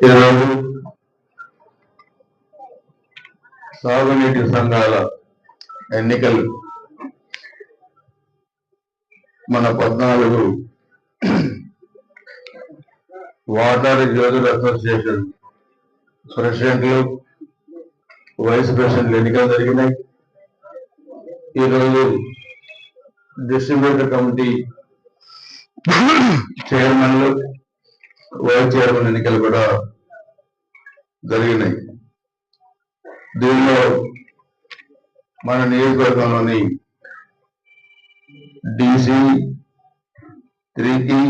ఈరోజు సాగునీటి సంఘాల ఎన్నికలు మన పద్నాలుగు వాటర్ యోధుల అసోసియేషన్ ప్రెసిడెంట్లు వైస్ ప్రెసిడెంట్లు ఎన్నికలు జరిగినాయి. ఈరోజు డిస్ట్రిబ్యూటర్ కమిటీ చైర్మన్లు వైస్ చైర్మన్ ఎన్నికలు కూడా జరిగినాయి. దీనిలో మన నియోజకవర్గంలోని డీసీ త్రీకి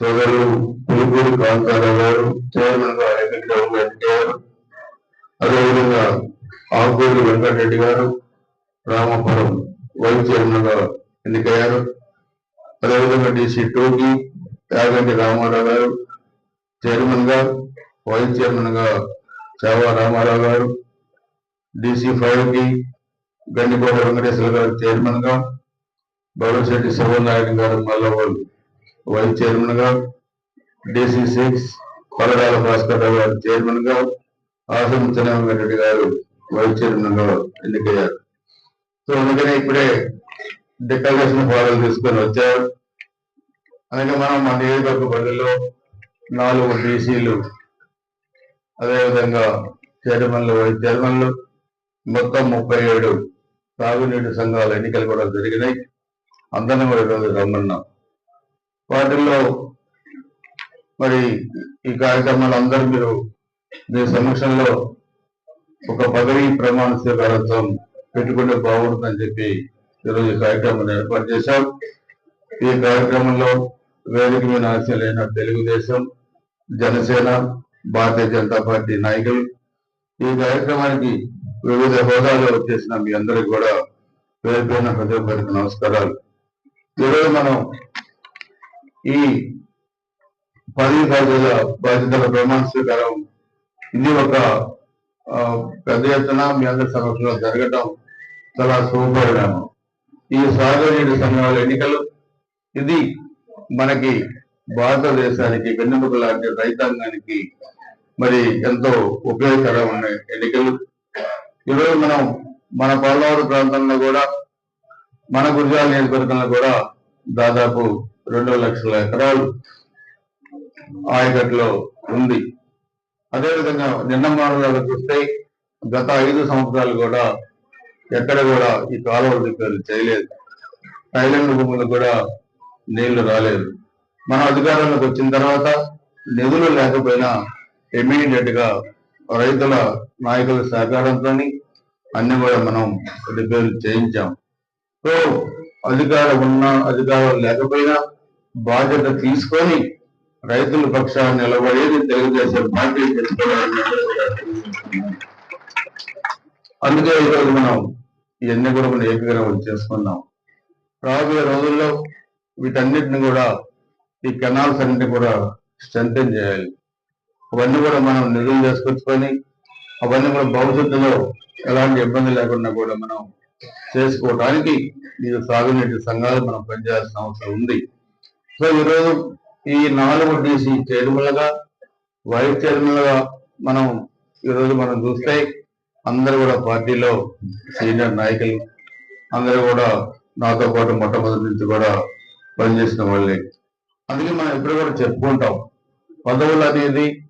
సోదరులు పులుపూరి కాంతారావు గారు చైర్మన్గా వెంకటరావు గారు అదేవిధంగా ఆకూరు వెంకటరెడ్డి గారు రామపురం వైస్ చైర్మన్గా ఎన్నికయ్యారు. అదేవిధంగా డీసీ టూకి యాగంటి రామారావు గారు చైర్మన్గా వైస్ చైర్మన్గా చావా రామారావు గారు డిసి ఫైవ్కి గండికోట వెంకటేశ్వర గారు చైర్మన్గా బౌరశెట్టి శివనారాయణ గారు మల్లవాళ్ళు వైస్ చైర్మన్గా డిసి సిక్స్ కొలరాల భాస్కర్ రావు గారు చైర్మన్గా ఆసం చెన్నవెంకటరెడ్డి గారు వైస్ చైర్మన్గా ఎన్నికయ్యారు. సో అందుకని ఇప్పుడే డిక్లరేషన్ ఫారాలు తీసుకొని వచ్చారు. అందుకే మనం మన నియోజకవర్గ పరిధిలో నాలుగు బీసీలు అదేవిధంగా చైర్మన్లు జర్మన్లు మొత్తం ముప్పై ఏడు తాగునీటి సంఘాల ఎన్నికలు కూడా జరిగినాయి. అందరం కూడా ఈరోజు రమ్మన్నాం. వాటిల్లో మరి ఈ కార్యక్రమాలు అందరూ మీరు మీ సమక్షంలో ఒక పదవి ప్రమాణ స్వీకారోత్సవం పెట్టుకుంటే బాగుంటుందని చెప్పి ఈరోజు ఈ కార్యక్రమాన్ని ఏర్పాటు చేశాం. ఈ కార్యక్రమంలో వేదిక మీద ఆశలైన తెలుగుదేశం జనసేన భారతీయ జనతా పార్టీ నాయకులు ఈ కార్యక్రమానికి వివిధ హోదాలో వచ్చేసిన మీ అందరికి కూడా పేరు హృదయపూర్వక నమస్కారాలు. ఈరోజు మనం ఈ పదిహేను రోజుల బాధ్యతల ప్రమాణ స్వీకారం ఇది ఒక పెద్ద ఎత్తున మీ అందరి సమక్షంలో జరగటం చాలా శుభపరిణామం. ఈ సాగునీటి సంఘాల ఎన్నికలు ఇది మనకి భారతదేశానికి వెన్నెముక లాంటి రైతాంగానికి మరి ఎంతో ఉపయోగకరమైన ఎన్నికలు. ఈరోజు మనం మన పల్నాడు ప్రాంతంలో కూడా మన గురిజాల నియోజకవర్గంలో కూడా దాదాపు రెండు లక్షల ఎకరాలు ఆయకట్లో ఉంది. అదేవిధంగా నిన్న మాటలు చూస్తే గత ఐదు సంవత్సరాలు కూడా ఎక్కడ కూడా ఈ కాలువ రిపేర్లు చేయలేదు. ఐలాండ్ భూములు కూడా నీళ్ళు రాలేదు. మన అధికారంలోకి వచ్చిన తర్వాత నిధులు లేకపోయినా ఇమీడియట్గా రైతుల నాయకుల సహకారంతో అన్ని కూడా మనం రిపేర్లు చేయించాం. సో అధికారం ఉన్నా అధికారం లేకపోయినా బాధ్యత తీసుకొని రైతుల పక్షాన్ని నిలబడేది తెలుగుదేశం పార్టీ అందుకే ఈరోజు మనం ఇవన్నీ కూడా మనం ఏకగ్రహం చేసుకున్నాం. రాబోయే రోజుల్లో వీటన్నిటిని కూడా ఈ కెనాల్స్ అన్నింటినీ కూడా స్ట్రెంగ్ చేయాలి. అవన్నీ కూడా మనం నిధులు చేసుకొచ్చుకొని అవన్నీ కూడా భవిష్యత్తులో ఎలాంటి ఇబ్బంది లేకుండా కూడా మనం చేసుకోవడానికి ఈ సాగునీటి సంఘాలు మనం పనిచేయాల్సిన అవసరం ఉంది. సో ఈరోజు ఈ నాలుగు డీసీ చైర్మన్లుగా వైస్ చైర్మన్లుగా మనం ఈరోజు మనం చూస్తే అందరూ కూడా పార్టీలో సీనియర్ నాయకులు అందరూ కూడా నాతో పాటు మొట్టమొదటి నుంచి కూడా పనిచేసిన వాళ్ళే. అందుకే మనం ఎప్పుడు కూడా చెప్పుకుంటాం. పదవులు అనేది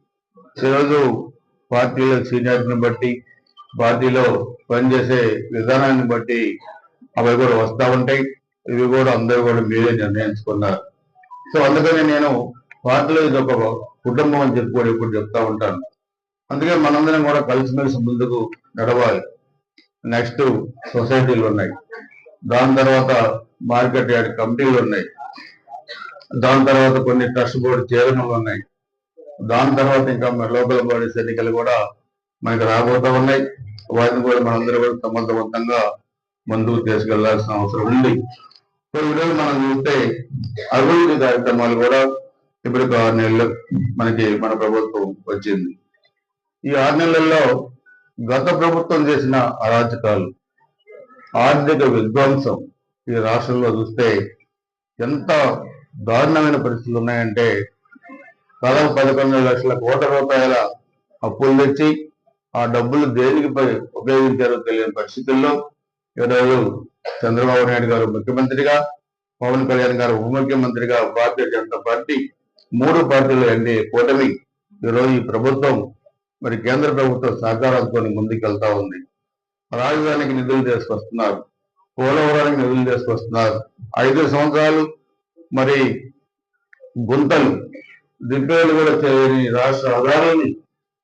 ఈరోజు పార్టీలో సీనియారిటీని బట్టి పార్టీలో పనిచేసే విధానాన్ని బట్టి అవి కూడా వస్తూ ఉంటాయి. ఇవి కూడా అందరూ కూడా మీరే నిర్ణయించుకున్నారు. సో అందుకని నేను పార్టీలో ఇది ఒక కుటుంబం అని చెప్పి కూడా ఇప్పుడు చెప్తా ఉంటాను. అందుకే మనందరం కూడా కలిసిమెలిసి ముందుకు నడవాలి. నెక్స్ట్ సొసైటీలు ఉన్నాయి. దాని తర్వాత మార్కెట్ యార్డ్ కమిటీలు ఉన్నాయి. దాని తర్వాత కొన్ని ట్రస్ట్ బోర్డు చేరణలు ఉన్నాయి. దాని తర్వాత ఇంకా లోకల్ బాడీస్ ఎన్నికలు కూడా మనకి రాబోతా ఉన్నాయి. వాటిని కూడా మనందరూ కూడా సమర్థవంతంగా ముందుకు తీసుకెళ్ళాల్సిన అవసరం ఉంది. కొన్ని ఈరోజు మనం చూస్తే అభివృద్ధి కార్యక్రమాలు కూడా ఇప్పుడు ఆరు నెలలు మనకి మన ప్రభుత్వం వచ్చింది. ఈ ఆరు నెలల్లో గత ప్రభుత్వం చేసిన అరాచకాలు ఆర్థిక విధ్వంసం ఈ రాష్ట్రంలో చూస్తే ఎంత దారుణమైన పరిస్థితులు ఉన్నాయంటే దాదాపు పదకొండు లక్షల కోట్ల రూపాయల అప్పులు తెచ్చి ఆ డబ్బులు దేనికి ఉపయోగించారో తెలియని పరిస్థితుల్లో ఈరోజు చంద్రబాబు నాయుడు గారు ముఖ్యమంత్రిగా పవన్ కళ్యాణ్ గారు ఉప ముఖ్యమంత్రిగా భారతీయ జనతా పార్టీ మూడు పార్టీలు ఎన్డీఏ కూటమి ఈరోజు ఈ ప్రభుత్వం మరి కేంద్ర ప్రభుత్వం సహకారంతో ముందుకెళ్తా ఉంది. రాజధానికి నిధులు తీసుకొస్తున్నారు. పోలవరానికి నిధులు తీసుకొస్తున్నారు. ఐదు సంవత్సరాలు మరి గుంతలు దిబ్బేలు కూడా చేయని రాష్ట్ర ఆధారాన్ని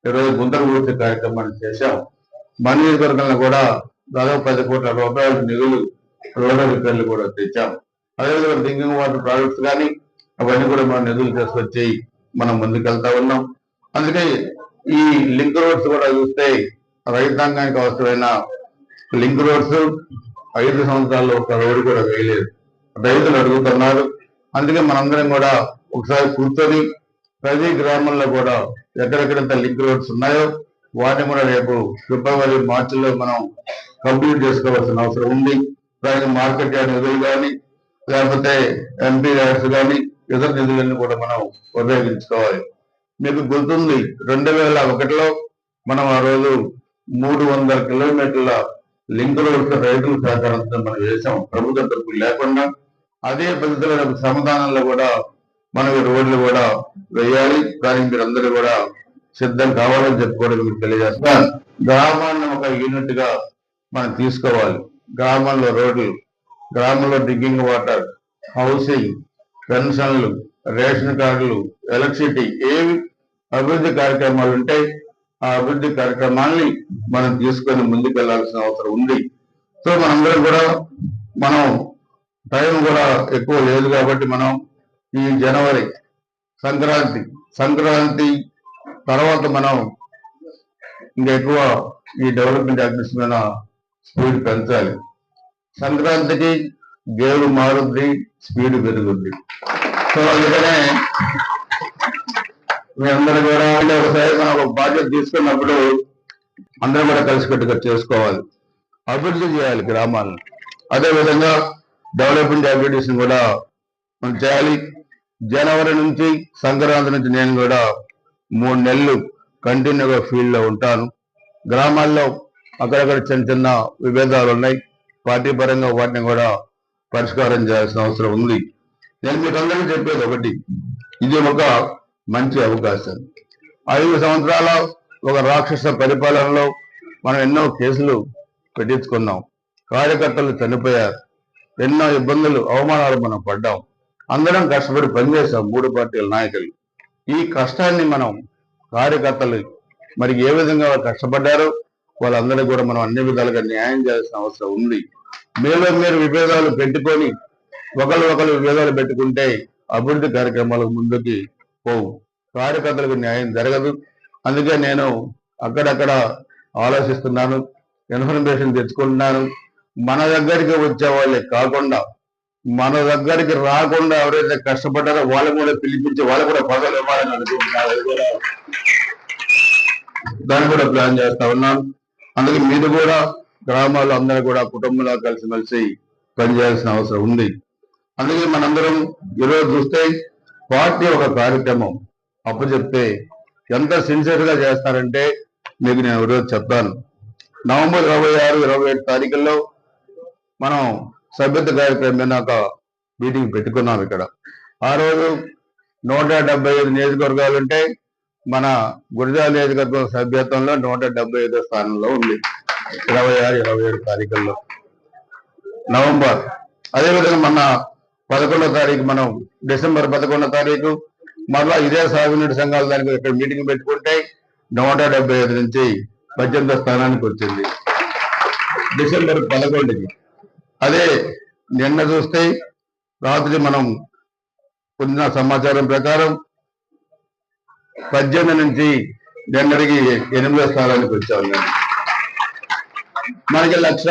ఈరోజు గుంతలు పూర్తి కార్యక్రమాన్ని చేశాం. మన నియోజకవర్గంలో కూడా దాదాపు పది కోట్ల రూపాయల నిధులు రోడ్డు రిపేర్లు కూడా తెచ్చాం. అదేవిధంగా థింకింగ్ వాటర్ ప్రాజెక్ట్స్ కానీ అవన్నీ కూడా మనం నిధులు తీసుకొచ్చి మనం ముందుకెళ్తా ఉన్నాం. అందుకే ఈ లింక్ రోడ్స్ కూడా చూస్తే రైతాంగానికి అవసరమైన లింక్ రోడ్స్ ఐదు సంవత్సరాల్లో ఒక రోడ్డు కూడా వేయలేదు. రైతులు అడుగుతున్నారు అందుకే మనందరం కూడా ఒకసారి కూర్చొని ప్రతి గ్రామంలో కూడా ఎక్కడెక్కడంత లింక్ రోడ్స్ ఉన్నాయో వాటిని కూడా రేపు ఫిబ్రవరి మార్చిలో మనం కంప్లీట్ చేసుకోవాల్సిన అవసరం ఉంది. దానికి మార్కెట్ యార్డ్ నిధులు కానీ లేకపోతే ఎంపీ యాడ్స్ కానీ ఇతర నిధులన్నీ కూడా మనం ఉపయోగించుకోవాలి. మీకు గుర్తుంది రెండు వేల ఒకటిలో మనం ఆ రోజు మూడు వందల కిలోమీటర్ల లింక్ రోడ్స్ రైతుల సహకారంతో మనం వేసాం ప్రభుత్వ తరపు లేకుండా అదే పద్ధతిలో రేపు సమాధానంలో కూడా మనం రోడ్లు కూడా వేయాలి. దానికి మీరు అందరూ కూడా సిద్ధం కావాలని చెప్పుకోవడం మీకు తెలియజేస్తాను గ్రామాన్ని ఒక యూనిట్గా మనం తీసుకోవాలి. గ్రామంలో రోడ్లు గ్రామంలో డ్రింకింగ్ వాటర్ హౌసింగ్ పెన్షన్లు రేషన్ కార్డులు ఎలక్ట్రిసిటీ ఏవి అభివృద్ధి కార్యక్రమాలు ఉంటాయి ఆ అభివృద్ధి కార్యక్రమాల్ని మనం తీసుకొని ముందుకు వెళ్ళాల్సిన అవసరం ఉంది. సో మనందరం కూడా మనం టైం కూడా ఎక్కువ లేదు కాబట్టి మనం ఈ జనవరి సంక్రాంతి సంక్రాంతి తర్వాత మనం ఇంకా ఎక్కువ ఈ డెవలప్మెంట్ యాక్టివిటీస్ మీద స్పీడ్ పెంచాలి. సంక్రాంతికి గేరు మారుద్ది స్పీడ్ పెరుగుద్ది. సో అందుకనే మీ అందరూ కూడా ఒకసారి మనం ఒక బాధ్యత తీసుకున్నప్పుడు అందరూ కూడా కలిసికట్టుగా చేసుకోవాలి. అభివృద్ధి చేయాలి గ్రామాలను. అదే విధంగా డెవలప్మెంట్ యాక్టివిటీస్ కూడా మనం చేయాలి. జనవరి నుంచి సంక్రాంతి నుంచి నేను కూడా మూడు నెలలు కంటిన్యూగా ఫీల్డ్లో ఉంటాను. గ్రామాల్లో అక్కడక్కడ చిన్న చిన్న విభేదాలు ఉన్నాయి. పార్టీ పరంగా వాటిని కూడా పరిష్కారం చేయాల్సిన అవసరం ఉంది. నేను మీకు అందరికీ చెప్పేది ఒకటి. ఇది ఒక మంచి అవకాశం. ఐదు సంవత్సరాల ఒక రాక్షస పరిపాలనలో మనం ఎన్నో కేసులు పెట్టించుకున్నాం. కార్యకర్తలు చనిపోయారు. ఎన్నో ఇబ్బందులు అవమానాలు మనం పడ్డాం. అందరం కష్టపడి పనిచేసాం మూడు పార్టీల నాయకులు. ఈ కష్టాన్ని మనం కార్యకర్తలు మరి ఏ విధంగా వాళ్ళు కష్టపడ్డారో వాళ్ళందరికీ కూడా మనం అన్ని విధాలుగా న్యాయం చేయాల్సిన అవసరం ఉంది. మీలో మీరు విభేదాలు పెట్టుకొని ఒకరు ఒకరు విభేదాలు పెట్టుకుంటే అభివృద్ధి కార్యక్రమాలకు ముందుకి పోవు. కార్యకర్తలకు న్యాయం జరగదు. అందుకే నేను అక్కడక్కడ ఆలోచిస్తున్నాను ఇన్ఫర్మేషన్ తెచ్చుకుంటున్నాను. మన దగ్గరికి వచ్చే వాళ్ళే కాకుండా మన దగ్గరికి రాకుండా ఎవరైతే కష్టపడ్డారో వాళ్ళు కూడా పిలిపించి వాళ్ళు కూడా పదవులు ఇవ్వాలని అనుకుంటున్నారు. కూడా దాన్ని కూడా ప్లాన్ చేస్తా ఉన్నాను. అందుకే మీరు కూడా గ్రామాల్లో అందరూ కూడా కుటుంబంలో కలిసిమెలిసి పనిచేయాల్సిన అవసరం ఉంది. అందుకే మనందరం ఈరోజు చూస్తే పార్టీ ఒక కార్యక్రమం. అప్పు చెప్తే ఎంత సిన్సియర్గా చేస్తారంటే మీకు నేను ఈరోజు చెప్తాను. నవంబర్ ఇరవై ఆరు ఇరవై ఏడు తారీఖుల్లో మనం సభ్యత కార్యక్రమం మీద ఒక మీటింగ్ పెట్టుకున్నాం ఇక్కడ. ఆ రోజు నూట డెబ్బై ఐదు నియోజకవర్గాలు ఉంటే మన గురజాల నియోజకవర్గం సభ్యత్వంలో నూట డెబ్బై ఐదో స్థానంలో ఉంది. ఇరవై ఆరు ఇరవై ఏడు తారీఖుల్లో. నవంబర్. అదేవిధంగా మన పదకొండో తారీఖు మనం డిసెంబర్ పదకొండో తారీఖు మరలా ఇదే సాగునీటి సంఘాల దానికి ఇక్కడ మీటింగ్ పెట్టుకుంటే నూట డెబ్బై ఐదు నుంచి పద్దెనిమిదో స్థానానికి వచ్చింది. డిసెంబర్ పదకొండుకి. అదే నిన్న చూస్తే రాత్రి మనం పొందిన సమాచారం ప్రకారం పద్దెనిమిది నుంచి నిన్నటికి ఎనిమిదో స్థానానికి వచ్చాం నేను మనకి లక్ష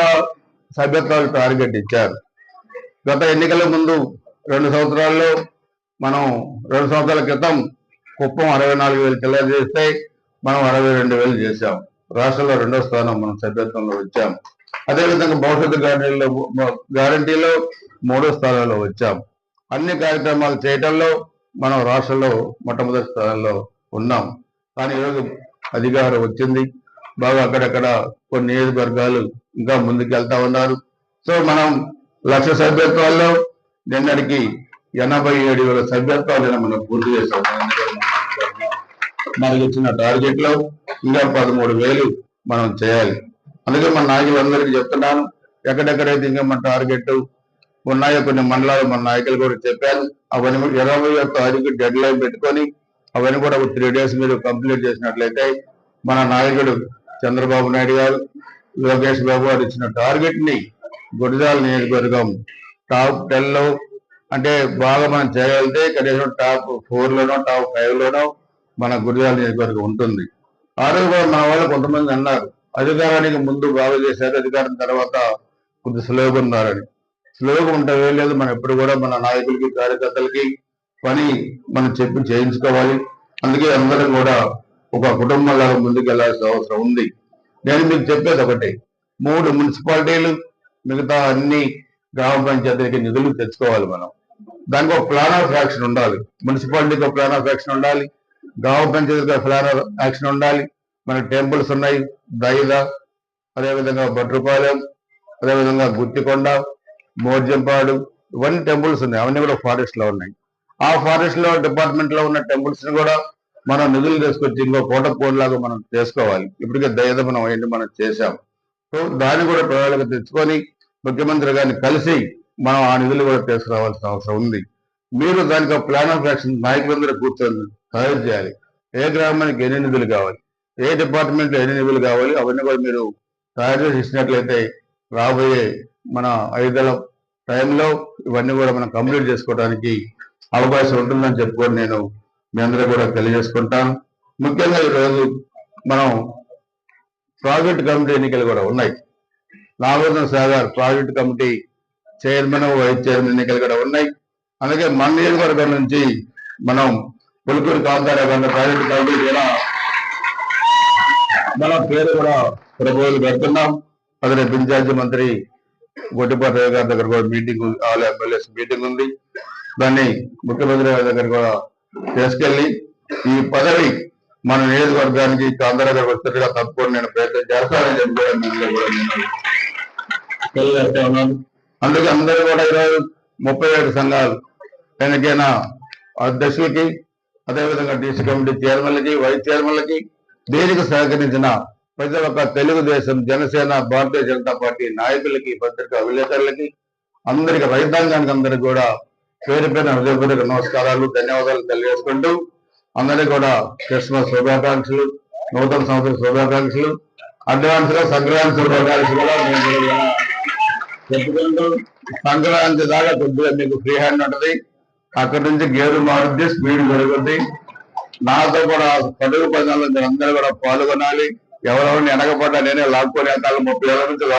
సభ్యత్వాలు టార్గెట్ ఇచ్చారు. గత ఎన్నికల ముందు రెండు సంవత్సరాల్లో మనం రెండు సంవత్సరాల క్రితం కుప్పం అరవై నాలుగు వేలు చిల్లర చేస్తే మనం అరవై రెండు వేలు చేశాం. రాష్ట్రంలో రెండో స్థానం మనం సభ్యత్వంలో వచ్చాం. అదేవిధంగా భవిష్యత్తు గ్యారంటీలో గ్యారంటీలో మూడో స్థానంలో వచ్చాం. అన్ని కార్యక్రమాలు చేయటంలో మనం రాష్ట్రంలో మొట్టమొదటి స్థానంలో ఉన్నాం. కానీ ఈరోజు అధికారం వచ్చింది. బాగా అక్కడక్కడ కొన్ని నియోజకవర్గాలు ఇంకా ముందుకు వెళ్తా ఉన్నారు. సో మనం లక్ష సభ్యత్వాల్లో నిన్నటికి ఎనభై ఏడు వేల సభ్యత్వాలు మనం పూర్తి చేసాం మనకి ఇచ్చిన టార్గెట్లో ఇంకా పదమూడు వేలు మనం చేయాలి. అందుకే మన నాయకులందరికీ చెప్తున్నాను. ఎక్కడెక్కడైతే ఇంకా మన టార్గెట్ ఉన్నాయో కొన్ని మండలాలు మన నాయకులు కూడా చెప్పాను అవన్నీ ఇరవై ఒక్క తారీఖు డెడ్ లైన్ పెట్టుకొని అవన్నీ కూడా ఒక త్రీ డేస్ మీరు కంప్లీట్ చేసినట్లయితే మన నాయకుడు చంద్రబాబు నాయుడు గారు లోకేష్ బాబు గారు ఇచ్చిన టార్గెట్ని గుడిజాల నియోజకవర్గం టాప్ టెన్లో అంటే బాగా మనం చేయగలిగితే కనీసం టాప్ ఫోర్ లోనో టాప్ ఫైవ్ లోనో మన గుడిదాల నియోజకవర్గం ఉంటుంది. ఆ రోజు కూడా మన వాళ్ళు కొంతమంది అన్నారు. అధికారానికి ముందు బాగా చేశారు. అధికారం తర్వాత కొద్ది స్లోగా ఉన్నారని. స్లోగా ఉంటే ఏం లేదు. మనం ఎప్పుడు కూడా మన నాయకులకి కార్యకర్తలకి పని మనం చెప్పి చేయించుకోవాలి. అందుకే అందరం కూడా ఒక కుటుంబంలాగా ముందుకు వెళ్ళాల్సిన అవసరం ఉంది. నేను మీకు చెప్పేది ఒకటి. మూడు మున్సిపాలిటీలు మిగతా అన్ని గ్రామ పంచాయతీలకి నిధులు తెచ్చుకోవాలి మనం. దానికి ఒక ప్లాన్ ఆఫ్ యాక్షన్ ఉండాలి. మున్సిపాలిటీకి ఒక ప్లాన్ ఆఫ్ యాక్షన్ ఉండాలి. గ్రామ పంచాయతీకి ప్లాన్ ఆఫ్ యాక్షన్ ఉండాలి. మనకు టెంపుల్స్ ఉన్నాయి. దైద అదేవిధంగా భట్రపాలెం అదేవిధంగా గుత్తికొండ మోర్జంపాడు ఇవన్నీ టెంపుల్స్ ఉన్నాయి. అవన్నీ కూడా ఫారెస్ట్లో ఉన్నాయి. ఆ ఫారెస్ట్లో ఉన్న టెంపుల్స్ని కూడా మనం నిధులు తీసుకొచ్చి ఇంకో కోట లాగా మనం చేసుకోవాలి. ఇప్పటికే దయదమనం మనం మనం చేశాం. సో దాన్ని కూడా ప్రణాళిక తెచ్చుకొని ముఖ్యమంత్రి గారిని కలిసి మనం ఆ నిధులు కూడా తీసుకురావాల్సిన అవసరం ఉంది. మీరు దానికి ప్లాన్ ఆఫ్ యాక్షన్ నాయకులందరూ కూర్చొని తయారు చేయాలి. ఏ గ్రామానికి ఎన్ని నిధులు కావాలి? ఏ డిపార్ట్మెంట్ ఎన్ని నిధులు కావాలి అవన్నీ కూడా మీరు తయారు చేసి ఇచ్చినట్లయితే రాబోయే మన ఐదేళ్ళ టైంలో ఇవన్నీ కూడా మనం కంప్లీట్ చేసుకోవడానికి అవకాశం ఉంటుందని చెప్పుకొని నేను మీ అందరూ కూడా తెలియజేసుకుంటాను. ముఖ్యంగా ఈరోజు మనం ప్రాజెక్ట్ కమిటీ ఎన్నికలు కూడా ఉన్నాయి. Nagarjuna Sagar project committee chairman vice chairman ఎన్నికలు కూడా ఉన్నాయి. అలాగే మన నియోజకవర్గం నుంచి మనం పులుకూరు కాంతారావు ప్రాజెక్ట్ కమిటీ కూడా మన పేరు కూడా ప్రపోజల్ పెడుతున్నాం. అదే రేపు మంత్రి గొట్టిపాటి గారి దగ్గర కూడా మీటింగ్ ఆల్ ఎమ్మెల్యేస్ మీటింగ్ ఉంది. దాన్ని ముఖ్యమంత్రి గారి దగ్గర కూడా తీసుకెళ్ళి ఈ పదవి మన నియోజకవర్గానికి కాంతారావు దగ్గర వచ్చేట్టుగా తప్పకుండా నేను ప్రయత్నం చేస్తానని చెప్పి కూడా తెలియజేస్తా ఉన్నాను. అందుకే అందరూ కూడా ఈరోజు ముప్పై ఏడు సంఘాలు ఎన్నికైన అధ్యక్షులకి అదేవిధంగా డీసీ కమిటీ చైర్మన్లకి వైస్ చైర్మన్లకి దీనికి సహకరించిన ప్రతి ఒక్క తెలుగుదేశం జనసేన భారతీయ జనతా పార్టీ నాయకులకి పత్రికా విలేకరులకి అందరికి రైతాంగానికి అందరికి కూడా పేరు పైన హృదయపూర్వక నమస్కారాలు ధన్యవాదాలు తెలియజేసుకుంటూ అందరికీ కూడా క్రిస్మస్ శుభాకాంక్షలు నూతన సంవత్సర శుభాకాంక్షలు అడ్వాన్స్గా సంక్రాంతి శుభాకాంక్షలు కూడా చెప్పుకుంటూ సంక్రాంతి దాకా కొద్దిగా మీకు ఫ్రీ హ్యాండ్ ఉంటది. అక్కడి నుంచి గేరు మారుద్ది స్పీడ్ పెరుగుద్ది. నాతో కూడా పడుగు పదాలు అందరూ కూడా పాల్గొనాలి. ఎవరెవరిని వెనకపడ్డా నేనే లాక్కొని వెళ్తాను. ముప్పై ఏళ్ళ నుంచి